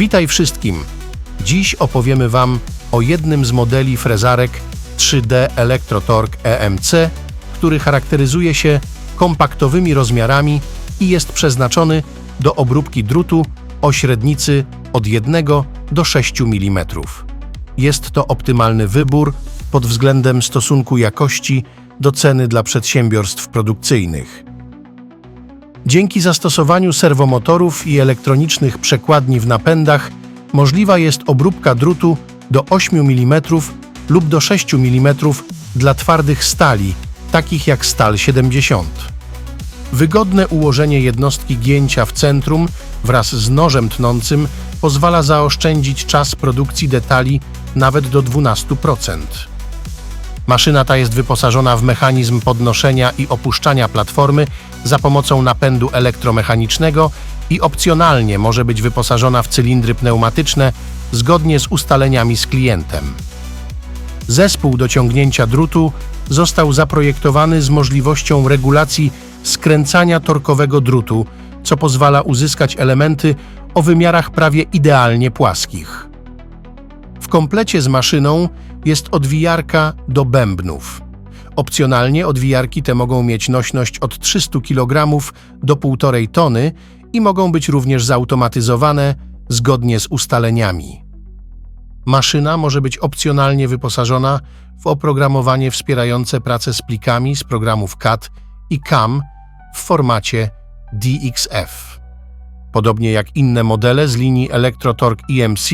Witaj wszystkim! Dziś opowiemy Wam o jednym z modeli frezarek 3D Electrotorque EMC, który charakteryzuje się kompaktowymi rozmiarami i jest przeznaczony do obróbki drutu o średnicy od 1 do 6 mm. Jest to optymalny wybór pod względem stosunku jakości do ceny dla przedsiębiorstw produkcyjnych. Dzięki zastosowaniu serwomotorów i elektronicznych przekładni w napędach możliwa jest obróbka drutu do 8 mm lub do 6 mm dla twardych stali, takich jak stal 70. Wygodne ułożenie jednostki gięcia w centrum wraz z nożem tnącym pozwala zaoszczędzić czas produkcji detali nawet do 12%. Maszyna ta jest wyposażona w mechanizm podnoszenia i opuszczania platformy za pomocą napędu elektromechanicznego i opcjonalnie może być wyposażona w cylindry pneumatyczne zgodnie z ustaleniami z klientem. Zespół do ciągnięcia drutu został zaprojektowany z możliwością regulacji skręcania torkowego drutu, co pozwala uzyskać elementy o wymiarach prawie idealnie płaskich. W komplecie z maszyną jest odwijarka do bębnów. Opcjonalnie odwijarki te mogą mieć nośność od 300 kg do 1,5 tony i mogą być również zautomatyzowane zgodnie z ustaleniami. Maszyna może być opcjonalnie wyposażona w oprogramowanie wspierające pracę z plikami z programów CAD i CAM w formacie DXF. Podobnie jak inne modele z linii Electrotorque EMC,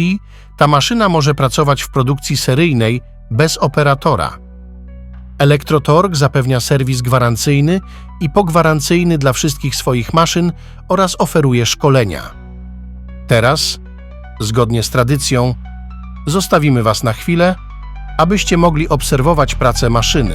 ta maszyna może pracować w produkcji seryjnej bez operatora. Electrotorque zapewnia serwis gwarancyjny i pogwarancyjny dla wszystkich swoich maszyn oraz oferuje szkolenia. Teraz, zgodnie z tradycją, zostawimy Was na chwilę, abyście mogli obserwować pracę maszyny.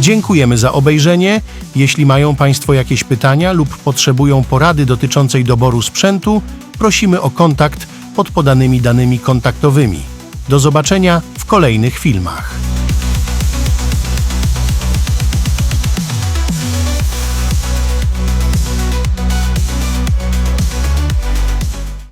Dziękujemy za obejrzenie. Jeśli mają Państwo jakieś pytania lub potrzebują porady dotyczącej doboru sprzętu, prosimy o kontakt pod podanymi danymi kontaktowymi. Do zobaczenia w kolejnych filmach.